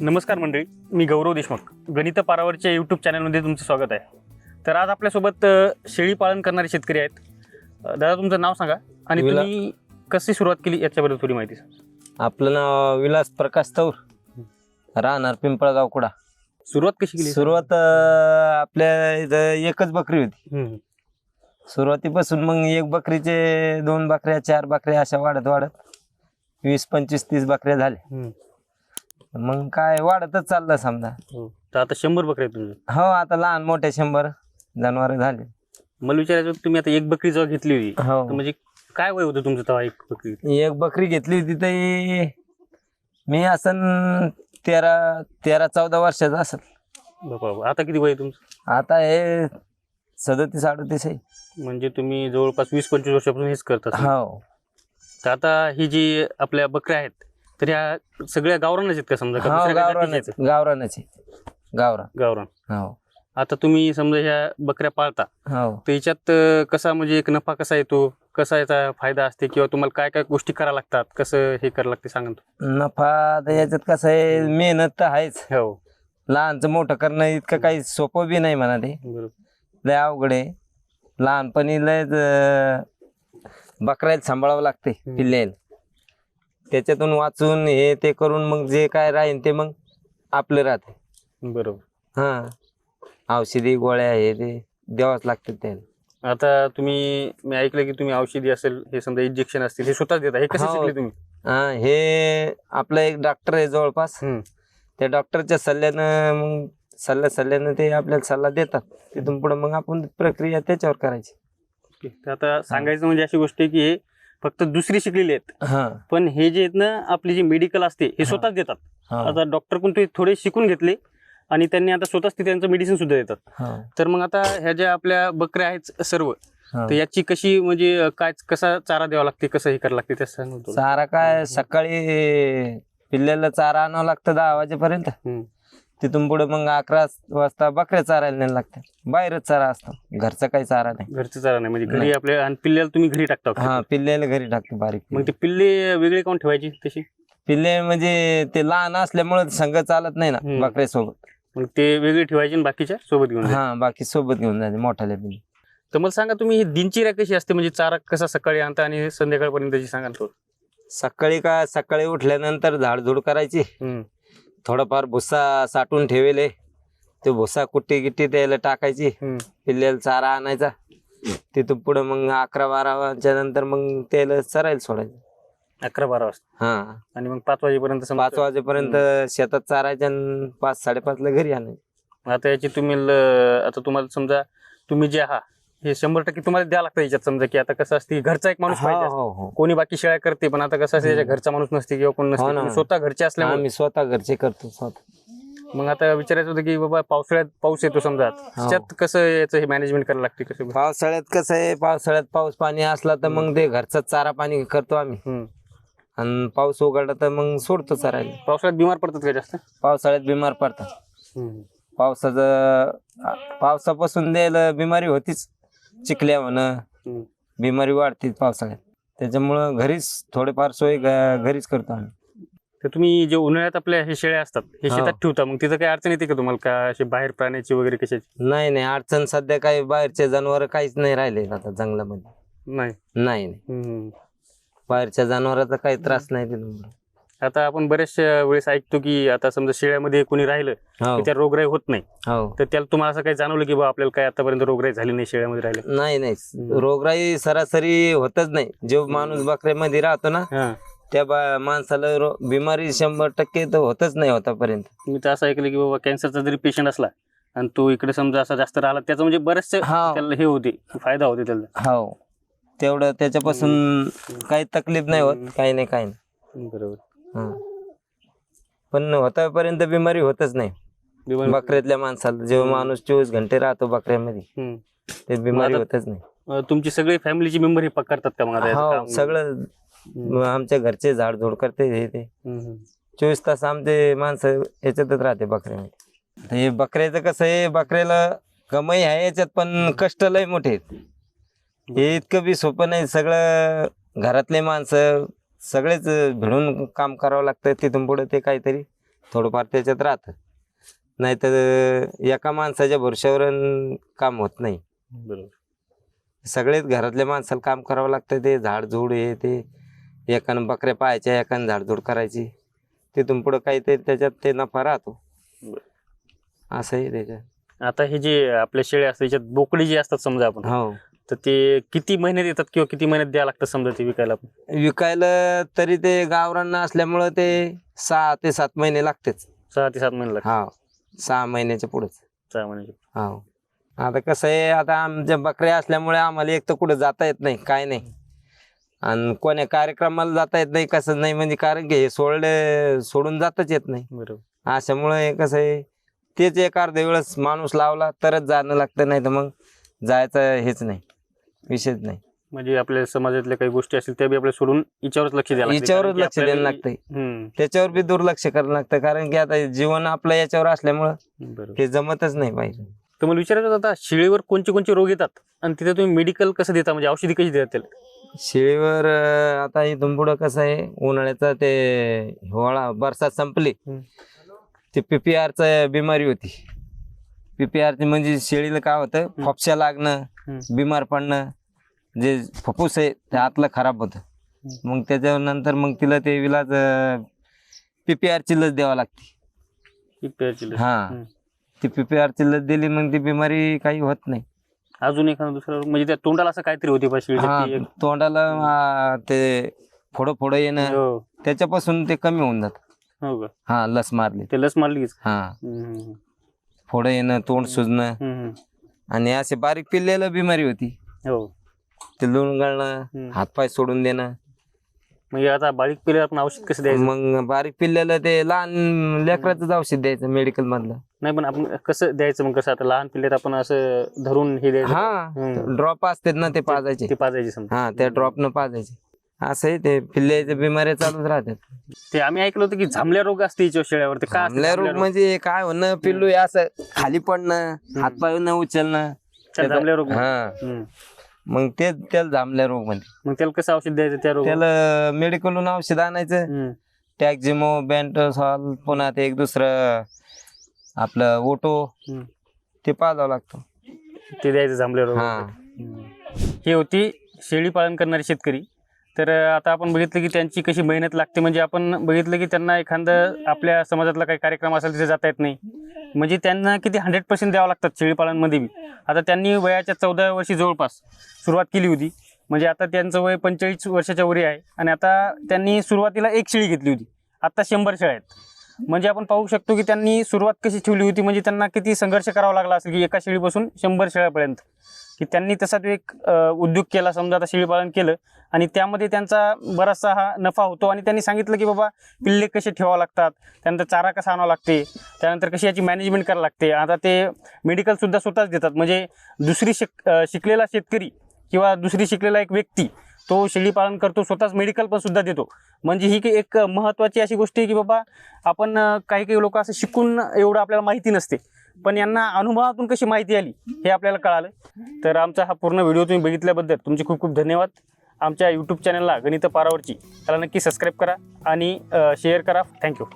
नमस्कार मंडळी मी गौरव देशमुख. गणित पारावरच्या यूट्यूब चॅनलमध्ये तुमचं स्वागत आहे. तर आज आपल्यासोबत शेळी पालन करणारे शेतकरी आहेत. दादा तुमचं नाव सांगा आणि विला- तुम्ही कशी सुरुवात केली याच्याबद्दल थोडी माहिती सांगा. आपलं नाव विलास प्रकाश तौर. राहणार पिंपळगाव कुडा. सुरुवात कशी केली? सुरुवात आपल्या इथं एकच बकरी होती. सुरुवातीपासून मग एक बकरीचे दोन बकऱ्या चार बकऱ्या अशा वाढत वाढत. वीस पंचवीस तीस बकऱ्या झाल्या. हम्म. मग काय वाढतच चाललं समजा. हो. तर आता शंभर आहेत तुमचे. हो आता लहान मोठे शंभर जनावर झाले. मला विचारायचं होतं, तुम्ही आता एक बकरी जेव्हा घेतली होती तर हो म्हणजे काय वय होतं तुमचं तेव्हा एक बकरी? एक बकरी घेतली होती तर मी असन तेरा तेरा चौदा वर्षाचा असेल बापा बापा. आता किती वय आहे तुमचं? आता हे सदतीस अडतीस आहे. म्हणजे तुम्ही जवळपास वीस पंचवीस वर्षापासून हेच करता हो. तर आता ही जी आपल्या बकऱ्या आहेत तर ह्या सगळ्या गावरानच आहेत का समजा? का हो दुसऱ्या काही जातीच्या गावरानच आहेत? गावरानच गावरान. गावरान. हो. आता तुम्ही समजा ह्या बकऱ्या पाळता हो. तर याच्यात अं, कसा म्हणजे एक नफा कसा येतो? कसा याचा फायदा असते? किंवा तुम्हाला काय काय गोष्टी करा लागतात? कसं हे करावं लागते सांगा ना नफा तर याच्यात कसं आहे मेहनत तर आहेच. हो. लहानचं मोठं करणं इतकं काही सोपं बी नाही म्हणा ते. बरोबर. लय अवघड आहे. लहानपणी लय बकरायला सांभाळावं लागते. पिल्लेल त्याच्यातून वाचून हे ते करून मग जे काय राहीन ते मग आपलं राहते. बरोबर. हा. औषधी गोळ्या हे ते द्यावंच लागते त्याला. आता तुम्ही मी ऐकलं की तुम्ही औषधी असेल हे समजा इंजेक्शन असतील हे स्वतःच देता हे कसं हो. शिकले तुम्ही? हा हे आपला एक डॉक्टर आहे जवळपास. हम्म. त्या डॉक्टरच्या सल्ल्यानं मग सल्ल्या सल्ल्यानं ते आपल्याला सल्ला देतात. तिथून पुढे मग आपण प्रक्रिया त्याच्यावर करायची. ओके. तर आता सांगायचं म्हणजे अशी गोष्ट आहे की हे फक्त दुसरी शिकलेली आहेत हा पण हे जे आहेत ना आपली जी मेडिकल असते हे. स्वतःच देतात हा आता डॉक्टर कोण ते थोडे शिकून घेतले आणि त्यांनी आता स्वतःच ते त्यांचं मेडिसिन सुद्धा देतात हा तर मग आता ह्या ज्या आपल्या बकऱ्या आहेत सर्व हा. तर याची कशी म्हणजे काय कसा चारा द्यावा लागते कसं हे करावं लागते ते सांग थोडं. चारा काय सकाळी पिल्ल्याला चारा आणावं लागतं दहा वाजेपर्यंत हम्म. तिथून पुढे मग अकरा वाजता बकऱ्या चारायला न्यायला लागतात बाहेरच चारा असतो. घरचा काही चारा नाही. घरचं चारा नाही. म्हणजे घरी नाही. आपल्या आणि पिल्ल्याला तुम्ही घरी टाकता का? हा पिल्ल्याला घरी टाकतो बारीक मग ते पिल्ले. वेगळे काऊन ठेवायची तशी पिल्ले म्हणजे ते लहान असल्यामुळे संघ चालत नाही ना हम्म. बकऱ्यासोबत मग ते वेगळे ठेवायचे आणि बाकीच्या सोबत घेऊन जायचे. हा बाकी सोबत घेऊन जाते मोठाल्या पिल्ले तर मला सांगा तुम्ही ही दिनचर्या कशी असते? म्हणजे चारा कसा सकाळी आणता आणि संध्याकाळपर्यंतची सांगा ना थोडं. सकाळी का सकाळी उठल्यानंतर झाडझूड करायची. हम्म. थोडाफार भुस्सा साठवून ठेवेले ते भुस्सा कुट्टी गिट्टी त्याला टाकायची. पिल्ल्याला चारा आणायचा. तिथून पुढे मग अकरा बारा वाजच्या नंतर मग त्याला चरायला सोडायचं. अकरा बारा वाजता. हा. आणि मग पाच वाजेपर्यंत समजा- पाच वाजेपर्यंत शेतात चारायचं आणि पाच साडेपाचला घरी आणायचं. आता याची तुम्ही ल- आता तुम्हाला समजा तुम्ही जे आहात हे शंभर टक्के तुम्हाला द्या लागतं याच्यात. समजा की आता कसं असते घरचा एक माणूस पाहिजे असतो. हो. हो कोणी बाकी शेळ्या करते पण आता कसं असते. त्याच्या घरचा माणूस नसते किंवा कोण हो नसते ना. तुम्ही स्वतः घरचे असल्यामुळे. आम्ही स्वतः घरचे करतो स्वतः. मग आता विचारायचं होतं की बाबा पावसाळ्यात पाऊस येतो समजा. त्याच्यात कसं याचं हे मॅनेजमेंट करायला लागते कसं? पावसाळ्यात कसं आहे पावसाळ्यात पाऊस पाणी असला तर मग ते घरचा चारा पाणी करतो आम्ही. हम्म. आणि पाऊस उघडला तर मग सोडतो चरायला पावसाळ्यात बिमार पडतात का जास्त? पावसाळ्यात बिमार पडतात. पावसाचं पावसापासून द्यायला बिमारी होतीच. चिखल्या होणं. बिमारी वाढते पावसाळ्यात. त्याच्यामुळं घरीच थोडेफार सोय घरीच करतो आम्ही. तर तुम्ही जे उन्हाळ्यात आपल्या हे शेळ्या असतात हे. शेतात ठेवता मग तिथं काही अडचण येते का तुम्हाला? का अशी बाहेर प्राण्याची वगैरे कशाची? नाही नाही. अडचण सध्या काही बाहेरचे जनावर काहीच नाही राहिले आता जंगलामध्ये. नाही? नाही नाही. बाहेरच्या जनावराचा काही त्रास नाही आता आपण बऱ्याचशा वेळेस ऐकतो की आता समजा शेळ्यामध्ये कोणी राहिलं हो. की त्या रोगराई होत नाही. हो. तर त्याला तुम्हाला असं काही जाणवलं की बा आपल्याला काय आतापर्यंत रोगराई झाली नाही शेळ्यामध्ये राहिलं? नाही नाही. रोगराई सरासरी होतच नाही. जो माणूस बकऱ्यामध्ये राहतो ना त्या बा- माणसाला बिमारी शंभर टक्के तर होतच नाही होतापर्यंत मी तर असं ऐकलं की बाबा कॅन्सरचा जरी पेशंट असला आणि तो इकडे समजा असा जास्त राहिला त्याचं म्हणजे बरेचसे हा. त्याला हे होते फायदा होते त्याला. हो. तेवढं त्याच्यापासून काही तकलीफ नाही होत. काही नाही काही नाही. बरोबर. हा. पण होतापर्यंत बिमारी होतच नाही बिमारी- बकऱ्यातल्या माणसाला जेव्हा. माणूस चोवीस घंटे राहतो बकऱ्यामध्ये हम्म. ते बिमारी होतच नाही अं, तुमची सगळी फॅमिलीची मेंबर हे पकडतात का मग आता याचं हो काम? सगळं हम्म. आमच्या घरचे झाडझोड करते हे ते हम्म. चोवीस तास आमचे माणसं याच्यातच राहते बकऱ्यामध्ये हे बकऱ्याचं कसं आहे बकऱ्याला कमाई आहे याच्यात पण कष्ट लय मोठे आहेत हे इतकं बी सोपं नाही सगळं घरातले माणसं सगळेच भिडून काम करावं लागतं तिथून पुढे ते काहीतरी. थोडंफार त्याच्यात राहतं. नाहीतर एका माणसाच्या भरोश्यावर अन काम होत नाही. बरोबर. सगळेच घरातल्या माणसाला काम करावं लागतं ते झाडझूड हे ते एकानं बकऱ्या पाहायच्या एकानं झाडझूड करायची. तिथून पुढं काहीतरी त्याच्यात ते नफा राहतो. असंही त्याच्यात. आता हे जे आपल्या शेळ्या असतात त्याच्यात बोकडी जी असतात समजा आपण हो. तर ते किती महिन्यात येतात किंवा किती महिन्यात द्यावं लागतं समजा ते विकायला? विकायला तरी ते गावरांना असल्यामुळं ते सहा ते सात महिने लागतेच. सहा ते सात महिने लागतात. हा सहा महिन्याच्या पुढेच. सहा महिन्याचे हो आता कसं आहे आता आमच्या बकऱ्या असल्यामुळे आम्हाला एक तर कुठं जाता येत नाही काय नाही. आणि कोण्या कार्यक्रमाला जाता येत नाही कसं नाही म्हणजे कारण की हे सोडले सोडून जाताच येत नाही. बरोबर. अशामुळे हे कसं आहे तेच एक अर्ध्या वेळेस माणूस लावला तरच जाणं लागतं नाही तर मग जायचं हेच नाही. विषयच नाही. म्हणजे आपल्या समाजातल्या काही गोष्टी असतील त्या बी आपल्याला सोडून हिच्यावरच लक्ष द्यायला लागतं. हिच्यावरच कारण की लक्ष द्यायला आपल्याला- लागतंय. हम्म, त्याच्यावर बी दुर्लक्ष करावं लागतं. कारण की आता जीवन आपलं याच्यावर असल्यामुळं बरोबर. हे जमतच नाही पाहिजे. तर मला विचारायचं होतं आता शेळीवर कोणते कोणते रोग येतात? आणि तिथे तुम्ही मेडिकल कसं देता? म्हणजे औषधी कशी देतात त्याला? शेळीवर अं, आता इथून पुढं कसं आहे उन्हाळ्याचा ते हिवाळा बरसात संपली. हम्म. ते पीपीआरच बिमारी होती. पीपीआरची म्हणजे शेळीला काय होतं फोपशा लागणं हम्म. बिमार पडणं जे फुफ्फुस आहे ते आतलं खराब होतं. मग त्याच्यानंतर मग तिला ते विलाज पीपीआरची लस द्यावं लागते. ही लस. हा. ती पीपीआरची लस दिली मग ती बिमारी काही होत नाही. अजून एखादा दुसरा म्हणजे त्या तोंडाला असं काहीतरी होती तोंडाला ते फोडं फोडं येणं हो. त्याच्यापासून ते कमी होऊन जात. हो हा लस मारली. ते लस मारली. हा. फोडं येणं तोंड सुजणं. आणि असे बारीक पिल्लेला बिमारी होती. हो. ते लुण गळणं हम्म. हातपाय सोडून देणं. म्हणजे आता बारीक पिल्ले आपण औषध कसं द्यायचं? मग बारीक पिल्ल्याला ते लहान लेकराचंच औषध द्यायचं मेडिकल मधलं. नाही पण आपण कसं द्यायचं मग? कसं आता लहान पिल्लेत आपण असं धरून हे द्यायचं? हा हम्म. ड्रॉप असतात ना ते पाजायचे. ते पाजायचे समजा. हा त्या ड्रॉप न पाजायचे. असंही ते पिल्ल्याच्या बिमाऱ्या चालूच राहतात. ते आम्ही ऐकलं होतं की झांबल्या रोग असते शेळ्यावर ते काय असतं थांबल्या झांबल्या रोग म्हणजे काय होणं पिल्लू हे असं खाली पडणं हातपाय न उचलणं. झांबल्या रोग हा. हम्म. मग ते त्याला जांभल्या रोग म्हणते मग त्याला कसं औषध द्यायचं त्या रोग त्याला मेडिकलहून औषध आणायचं. टॅक्झिमो बँटोसॉल पुन्हा ते एक दुसरं आपलं ओटो ते पाजावं लागतं. ते द्यायचं झांबल्या रोग हा. ही होती शेळी पालन करणारे शेतकरी. तर आता आपण बघितलं की त्यांची कशी मेहनत लागते. म्हणजे आपण बघितलं की त्यांना एखादं आपल्या समाजातला काही कार्यक्रम असेल तिथे जाता येत नाही. म्हणजे त्यांना किती हंड्रेड पर्सेंट द्यावं लागतात शेळीपालनमध्ये बी. आता त्यांनी वयाच्या चौदा वर्षी जवळपास सुरुवात केली होती. म्हणजे आता त्यांचं वय पंचेचाळीस वर्षाच्या वरी आहे. आणि आता त्यांनी सुरुवातीला एक शेळी घेतली होती. आता शंभर शेळ्या आहेत. म्हणजे आपण पाहू शकतो की त्यांनी सुरुवात कशी ठेवली होती म्हणजे त्यांना किती संघर्ष करावा लागला असेल की एका शेळीपासून शंभर शेळ्यापर्यंत. की त्यांनी तसा तो एक उद्योग केला समजा आता शेळीपालन केलं आणि त्यामध्ये त्यांचा बराचसा हा नफा होतो. आणि त्यांनी सांगितलं की बाबा पिल्ले कसे ठेवावं लागतात त्यानंतर चारा कसा आणावा लागते त्यानंतर कशी याची मॅनेजमेंट करावं लागते. आता ते मेडिकलसुद्धा स्वतःच देतात. म्हणजे दुसरी शिक शिकलेला शेतकरी किंवा दुसरी शिकलेला एक व्यक्ती तो शेळीपालन करतो स्वतःच मेडिकल पण सुद्धा देतो. म्हणजे ही की एक महत्त्वाची अशी गोष्ट आहे की बाबा आपण काही काही लोक असं शिकून एवढं आपल्याला माहिती नसते. पण यांना अनुभवातून कशी माहिती आली हे आपल्याला कळालं. तर आमचा हा पूर्ण व्हिडिओ तुम्ही बघितल्याबद्दल तुमचे खूप खूप धन्यवाद. आमच्या यूट्यूब चॅनलला गणित पारावरची त्याला नक्की सबस्क्राईब करा आणि शेअर करा. थँक्यू